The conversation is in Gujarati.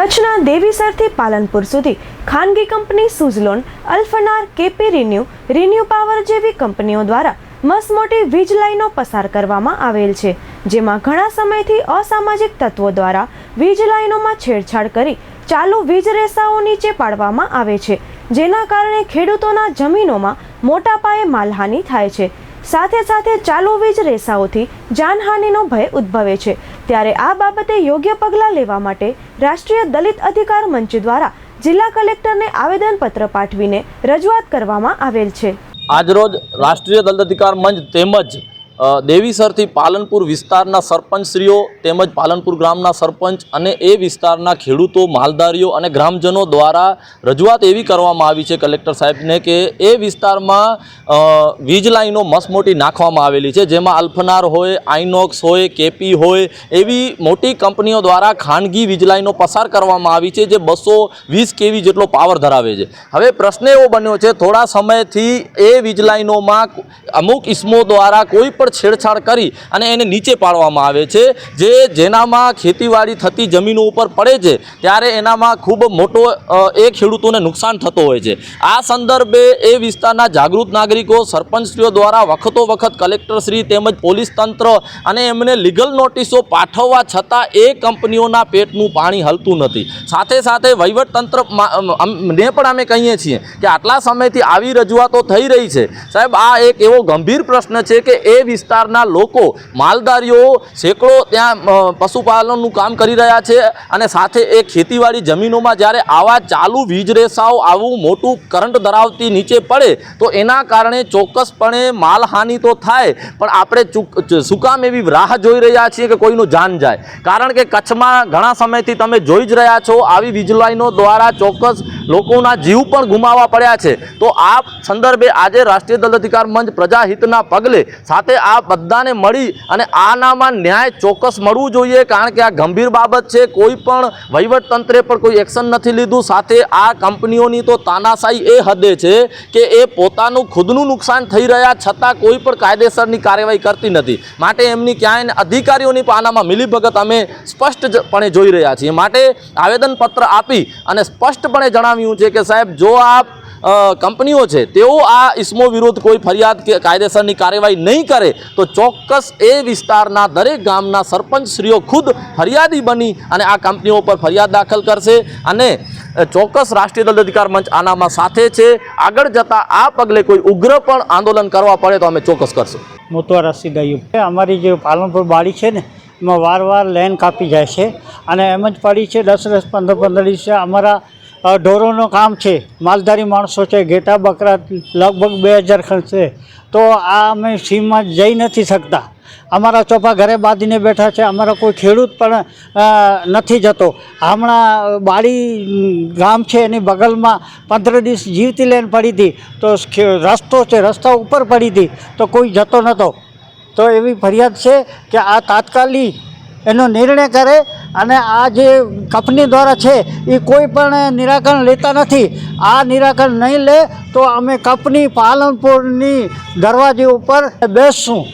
કચ્છના દેવીસરથી પાલનપુર સુધી ખાનગી company Suzlon, Alfanar, KP renew renew power જેવી કંપનીઓ દ્વારા મસમોટી વીજ લાઈનો પસાર કરવામાં આવેલ છે, જેમાં ઘણા સમયથી અસામાજિક તત્વો દ્વારા વીજ લાઈનોમાં છેડછાડ કરી ચાલુ વીજ રેસાઓ નીચે પાડવામાં આવે છે, જેના કારણે ખેડૂતોના જમીનોમાં મોટા પાયે માલહાનિ થાય છે. સાથે સાથે ચાલુ વીજ રેસાઓથી જાનહાનિનો ભય ઉદ્ભવે છે ત્યારે આ બાબતે યોગ્ય પગલાં લેવા માટે રાષ્ટ્રીય દલિત અધિકાર મંચ દ્વારા જિલ્લા કલેક્ટરને આવેદનપત્ર પાઠવીને રજૂઆત કરવામાં આવેલ છે. આજરોજ રાષ્ટ્રીય દલિત અધિકાર મંચ તેમજ દેવીસરથી પાલનપુર વિસ્તારના સરપંચશ્રીઓ તેમજ પાલનપુર ગ્રામના સરપંચ અને એ વિસ્તારના ખેડૂતો, માલધારીઓ અને ગ્રામજનો દ્વારા રજૂઆત એવી કરવામાં આવી છે કલેક્ટર સાહેબને કે એ વિસ્તારમાં વીજ લાઈનો મસમોટી નાખવામાં આવેલી છે, જેમાં અલ્ફનાર હોય આઇનોક્સ હોય, કેપી હોય, એવી મોટી કંપનીઓ દ્વારા ખાનગી વીજ લાઈનો પસાર કરવામાં આવી છે, જે બસો વીસ કેવી જેટલો પાવર ધરાવે છે. હવે પ્રશ્ન એવો બન્યો છે, થોડા સમયથી એ વીજ લાઈનોમાં અમુક ઇસમો દ્વારા કોઈ પણ છેડછાડ કરી અને એને નીચે પાડવામાં આવે છે. જે જેનામાં ખેતીવાડી થતી જમીનો ઉપર પડે છે, ત્યારે એનામાં ખૂબ મોટો એ ખેડૂતોને નુકસાન થતો હોય છે. આ સંદર્ભે એ વિસ્તારના જાગૃત નાગરિકો, સરપંચશ્રીઓ દ્વારા વખતો વખત કલેક્ટરશ્રી તેમજ પોલીસ તંત્ર અને એમને લીગલ નોટિસો પાઠવવા છતાં એ કંપનીઓના પેટનું પાણી હલતું નથી. સાથે સાથે વહીવટતંત્ર ને પણ અમે કહીએ છીએ કે આટલા સમયથી આવી રજૂઆતો થઈ રહી છે. સાહેબ, આ એક એવો ગંભીર પ્રશ્ન છે કે એ વિસ્તારના લોકો માલધારીઓ સેંકડો ત્યાં પશુપાલનનું કામ કરી રહ્યા છે અને સાથે એ ખેતીવાડી જમીનોમાં જ્યારે આવા ચાલુ વીજ રેસાઓ આવું મોટું કરંટ ધરાવતી નીચે પડે, તો એના કારણે ચોક્કસપણે માલહાનિ તો થાય, પણ આપણે સુકામ એવી રાહ જોઈ રહ્યા છીએ કે કોઈનું જાન જાય? કારણ કે કચ્છમાં ઘણા સમયથી તમે જોઈ જ રહ્યા છો, આવી વીજ લાઈનો દ્વારા ચોક્કસ લોકોના જીવ પણ ગુમાવવા પડ્યા છે. તો આ સંદર્ભે આજે રાષ્ટ્રીય દલ અધિકાર મંચ પ્રજાહિતના પગલે સાથે આ બધાને મળી અને આનામાં ન્યાય ચોક્કસ મળવું જોઈએ, કારણ કે આ ગંભીર બાબત છે. કોઈ પણ વહીવટતંત્રે પણ કોઈ એક્શન નથી લીધું. સાથે આ કંપનીઓની તો તાનાશાહી એ હદે છે કે એ પોતાનું ખુદનું નુકસાન થઈ રહ્યા છતાં કોઈ પણ કાયદેસરની કાર્યવાહી કરતી નથી. માટે એમની ક્યાંય અધિકારીઓની પણ આનામાં મિલીભગત અમે સ્પષ્ટપણે જોઈ રહ્યા છીએ. માટે આવેદનપત્ર આપી અને સ્પષ્ટપણે જણાવ્યું છે કે સાહેબ, જો આપ કંપનીઓ છે, તેઓ આ ઇસમો વિરુદ્ધ કોઈ ફરિયાદ કે કાયદેસરની કાર્યવાહી નહીં કરે, તો ચોક્કસ એ વિસ્તારના દરેક ગામના સરપંચશ્રીઓ ખુદ ફરિયાદી બની અને આ કંપનીઓ પર ફરિયાદ દાખલ કરશે અને ચોક્કસ રાષ્ટ્રીય દલિત અધિકાર મંચ આનામાં સાથે છે. આગળ જતાં આ પગલે કોઈ ઉગ્ર પણ આંદોલન કરવા પડે તો અમે ચોક્કસ કરશું. મોતવા રસીદ અયુબ અમારી જે પાલનપુર બાળી છે ને, એમાં વાર વાર લેન કાપી જાય છે. અને એમ જ પડી છે, દસ દસ, પંદર પંદર દિવસે અમારા ઢોરોનું કામ છે. માલધારી માણસો છે, ઘેટા બકરા લગભગ બે હજાર છે. તો આ અમે સીમમાં જઈ નથી શકતા. અમારા ચોપા ઘરે બાંધીને બેઠા છે. અમારા કોઈ ખેડૂત પણ નથી જતો. હમણાં બાળી ગામ છે, એની બગલમાં પંદર દિવસ જીવતી લેન પડી હતી. તો રસ્તો છે, રસ્તા ઉપર પડી હતી. તો કોઈ જતો નહોતો તો એવી ફરિયાદ છે કે આ તાત્કાલિક એનો નિર્ણય કરે અને આ જે કંપની દ્વારા છે, એ કોઈ પણ નિરાકરણ લેતા નથી. આ નિરાકરણ નહીં લે તો અમે કંપની પાલનપુરની દરવાજે ઉપર બેસશું.